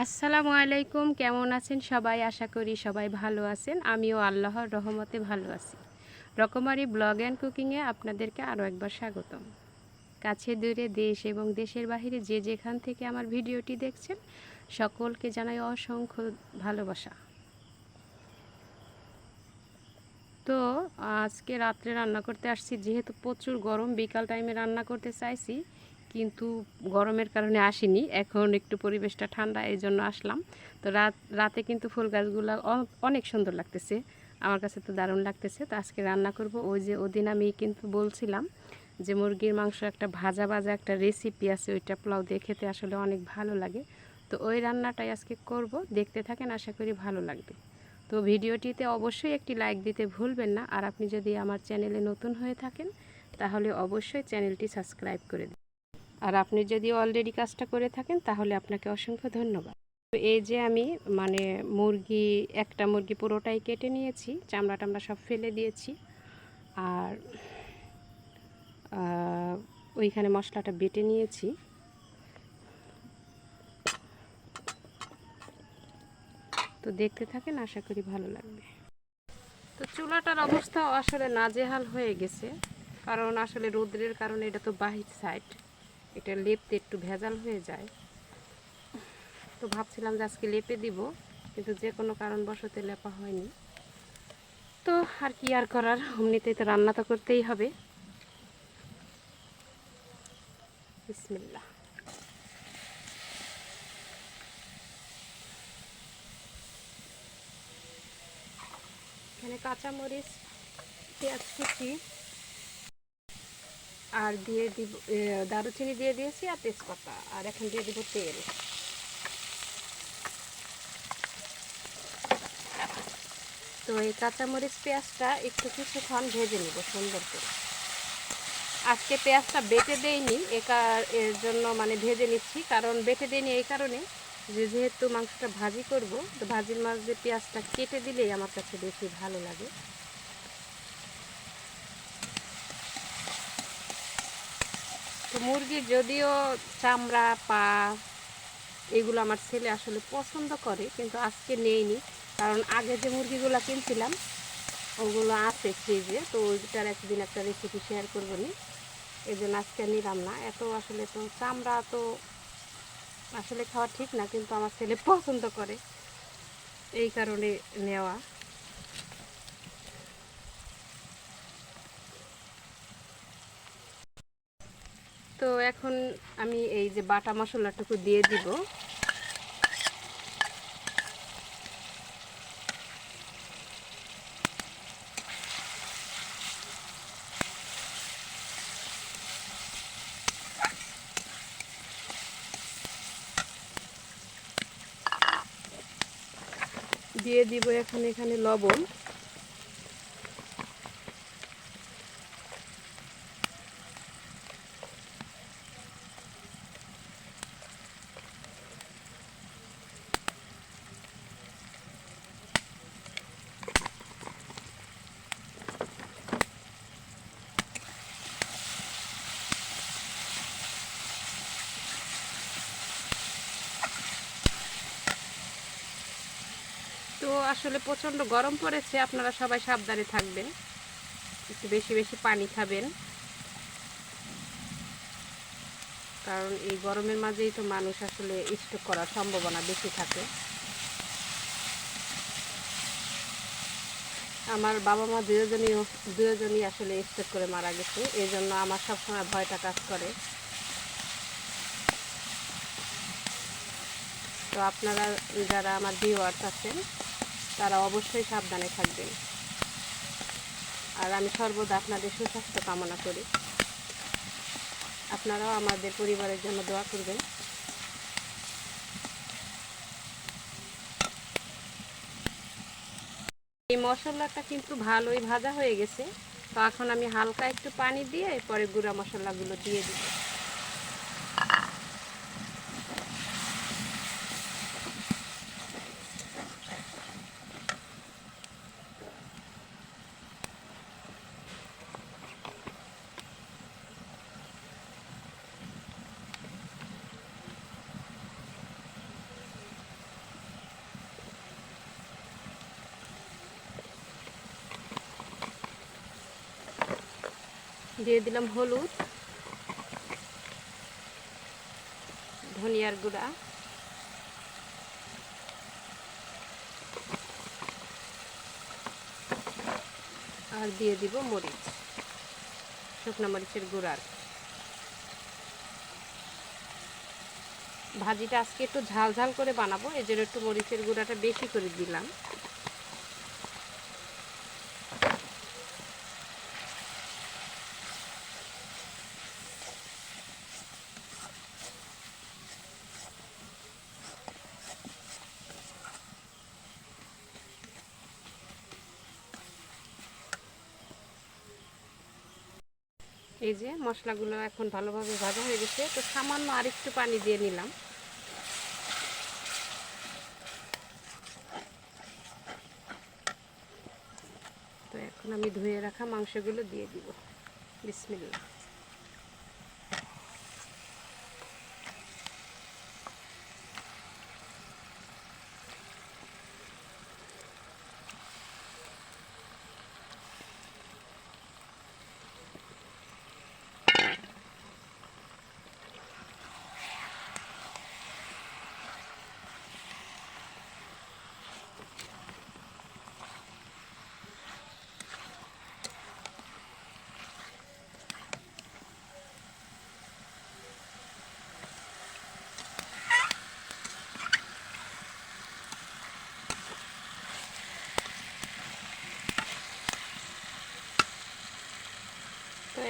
আসসালামু আলাইকুম, কেমন আছেন সবাই? আশা করি সবাই ভালো আছেন। আমিও আল্লাহর রহমতে ভালো আছি। রকমারি ব্লগ অ্যান্ড কুকিংয়ে আপনাদেরকে আরও একবার স্বাগতম। কাছে দূরে দেশ এবং দেশের বাইরে যে যেখান থেকে আমার ভিডিওটি দেখছেন, সকলকে জানাই অসংখ্য ভালোবাসা। তো আজকে রাত্রে রান্না করতে আসছি, যেহেতু প্রচুর গরম, বিকাল টাইমে রান্না করতে চাইছি। কিন্তু গরমের কারণে আসিনি। এখন একটু পরিবেশটা ঠান্ডা এই জন্য আসলাম। তো রাত, রাতে কিন্তু ফুল গাছগুলো অনেক সুন্দর লাগতেছে। আমার কাছে তো দারুণ লাগতেছে। তো আজকে রান্না করব। ওই যে ওদিন আমি কিন্তু বলছিলাম যে মুরগির মাংস একটা ভাজা ভাজা একটা রেসিপি আছে, ওইটা পোলাও দিয়ে খেতে আসলে অনেক ভালো লাগে। তো ওই রান্নাটাই আজকে করব। দেখতে থাকেন, আশা করি ভালো লাগবে। তো ভিডিওটিতে অবশ্যই একটি লাইক দিতে ভুলবেন না। আর আপনি যদি আমার চ্যানেলে নতুন হয়ে থাকেন, তাহলে অবশ্যই চ্যানেলটি সাবস্ক্রাইব করে দিন। আর আপনি যদি অলরেডি কাজটা করে থাকেন, তাহলে আপনাকে অসংখ্য ধন্যবাদ। তো এই যে আমি মানে মুরগি, একটা মুরগি পুরোটাই কেটে নিয়েছি, চামড়া টামড়া সব ফেলে দিয়েছি। আর ওইখানে মশলাটা বেটে নিয়েছি। তো দেখতে থাকেন, আশা করি ভালো লাগবে। তো চুলাটার অবস্থা আসলে নাজেহাল হয়ে গেছে, কারণ আসলে রোদ্রের কারণে এটা তো বাহির সাইড এটা লেপতে একটু ভেজাল হয়ে যায়। তো ভাবছিলাম যে আজকে লেপে দিব, কিন্তু যে কোনো কারণবশত লেপা হয়নি। তো আর কি আর করার, অমনিতেই তো রান্না তো করতেই হবে। বিসমিল্লাহ। এখানে কাঁচামরিচ, পেঁয়াজ কুচি আর দিয়ে দিব দারুচিনি দিয়ে দিয়েছি আর তেজপাতা, আর এখন দিয়ে দিব তেল। তো এই কাঁচামরিচ পেঁয়াজটা একটু কিছুক্ষণ ভেজে নিব সুন্দর করে। আজকে পেঁয়াজটা বেটে দেইনি এর জন্য মানে ভেজে নিচ্ছি, কারণ বেটে দেইনি এই কারণে যে যেহেতু মাংসটা ভাজি করব, তো ভাজির মাছ দিয়ে পেঁয়াজটা কেটে দিলেই আমার কাছে বেশি ভালো লাগে। তো মুরগি যদিও চামড়া, পা, এগুলো আমার ছেলে আসলে পছন্দ করে, কিন্তু আজকে নেইনি। কারণ আগে যে মুরগিগুলো কিনছিলাম, ওগুলো আছে ফ্রিজে তো ওইটার একদিন একটা রেসিপি শেয়ার করব নি। এই জন্য আজকে নিলাম না। এত আসলে তো চামড়া তো আসলে খাওয়া ঠিক না, কিন্তু আমার ছেলে পছন্দ করে। এই কারণে নেওয়া। তো এখন আমি এই যে বাটা মশলাটুকু দিয়ে দিব। দিয়ে দিব এখন এখানে লবণ তো আসলে প্রচণ্ড গরম পড়েছে, আপনারা সবাই সাবধানে থাকবেন। একটু বেশি বেশি পানি খাবেন। কারণ এই গরমের মাঝেই তো মানুষ আসলে স্ট্রোক করার সম্ভাবনা বেশি থাকে। আমার বাবা মা দুজনই দুজনই আসলে স্ট্রোক করে মারা গেছে এই জন্য আমার সবসময় ভয়টা কাজ করে। তো আপনারা যারা আমার ভিউয়ার্স আছেন তারা অবশ্যই সাবধানে থাকবেন। আর আমি সর্বদা আপনাদের সুস্বাস্থ্য কামনা করি। আপনারাও আমাদের পরিবারের জন্য দোয়া করবেন। এই মশলাটা কিন্তু ভালোই ভাজা হয়ে গেছে। তো এখন আমি হালকা একটু পানি দিয়ে পরে গুঁড়া মশলাগুলো দিয়ে দিব দিয়ে দিলাম হলুদ, ধনিয়ার গুঁড়া, আর দিয়ে দিব মরিচ, শুকনো মরিচের গুঁড়ার ভাজিটা আজকে একটু ঝাল ঝাল করে বানাবো, এই জন্য একটু মরিচের গুঁড়াটা বেশি করে দিলাম। এই যে মশলাগুলো এখন ভালোভাবে ভাজা হয়ে গেছে। তো সামান্য আরেকটু পানি দিয়ে নিলাম। তো এখন আমি ধুয়ে রাখা মাংসগুলো দিয়ে দিব। বিসমিল্লা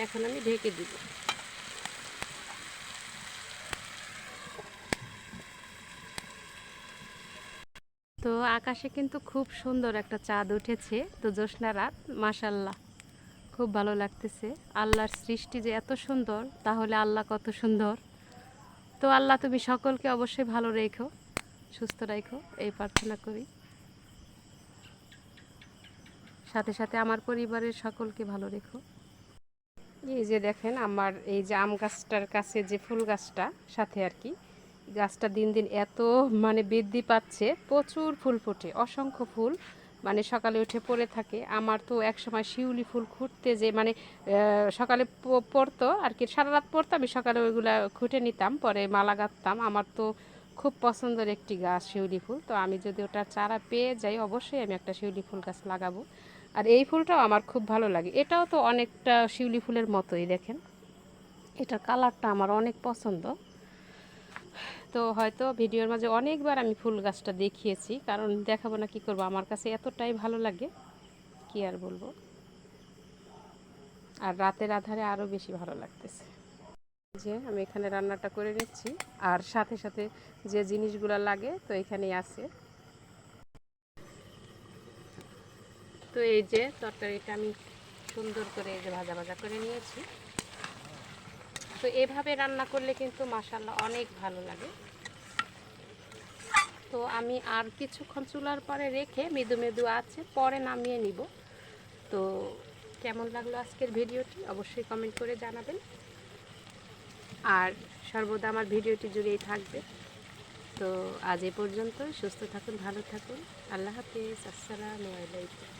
এখন আমি ঢেকে দিব। তো আকাশে কিন্তু খুব সুন্দর একটা চাঁদ উঠেছে। তো জ্যোৎস্না রাত মাসাল্লাহ খুব ভালো লাগতেছে। আল্লাহর সৃষ্টি যে এত সুন্দর, তাহলে আল্লাহ কত সুন্দর। তো আল্লাহ, তুমি সকলকে অবশ্যই ভালো রেখো, সুস্থ রেখো, এই প্রার্থনা করি। সাথে সাথে আমার পরিবারের সকলকে ভালো রেখো। এই যে দেখেন আমার এই যে আম গাছটার কাছে যে ফুল গাছটা, সাথে আর কি, গাছটা দিন দিন এত মানে বৃদ্ধি পাচ্ছে, প্রচুর ফুল ফোটে, অসংখ্য ফুল মানে সকালে উঠে পড়ে থাকে। আমার তো এক সময় শিউলি ফুল খুঁটতে যে মানে সকালে পড়তো আর কি, সারা রাত পড়তো, আমি সকালে ওইগুলা খুঁটে নিতাম, পরে মালা গাঁথতাম। আমার তো খুব পছন্দের একটি গাছ, শিউলি ফুল। তো আমি যদি ওটা চারা পেয়ে যাই, অবশ্যই আমি একটা শিউলি ফুল গাছ লাগাবো। আর এই ফুলটাও আমার খুব ভালো লাগে। এটাও তো অনেকটা শিউলি ফুলের মতোই, দেখেন। এটার কালারটা আমার অনেক পছন্দ। তো হয়তো ভিডিওর মাঝে অনেকবার আমি ফুল গাছটা দেখিয়েছি, কারণ দেখাবো না কি করব, আমার কাছে এতটাই ভালো লাগে, কি আর বলব। আর রাতের আধারে আরও বেশি ভালো লাগতেছে। যে আমি এখানে রান্নাটা করে নিচ্ছি, আর সাথে সাথে যে জিনিসগুলো লাগে তো এখানেই আছে। তো এই যে তরকারিটা আমি সুন্দর করে এই যে ভাজা ভাজা করে নিয়েছি। তো এভাবে রান্না করলে কিন্তু মাসাল্লাহ অনেক ভালো লাগে। তো আমি আর কিছুক্ষণ চুলার পরে রেখে মৃদু মৃদু আছে, পরে নামিয়ে নিব। তো কেমন লাগল আজকের ভিডিওটি? অবশ্যই কমেন্ট করে জানাবেন। আর সর্বদা আমার ভিডিওটি জুড়েই থাকবে। তো আজ এ পর্যন্ত সুস্থ থাকুন, ভালো থাকুন। আল্লাহ হাফিজ, আসসালামু আলাইকুম।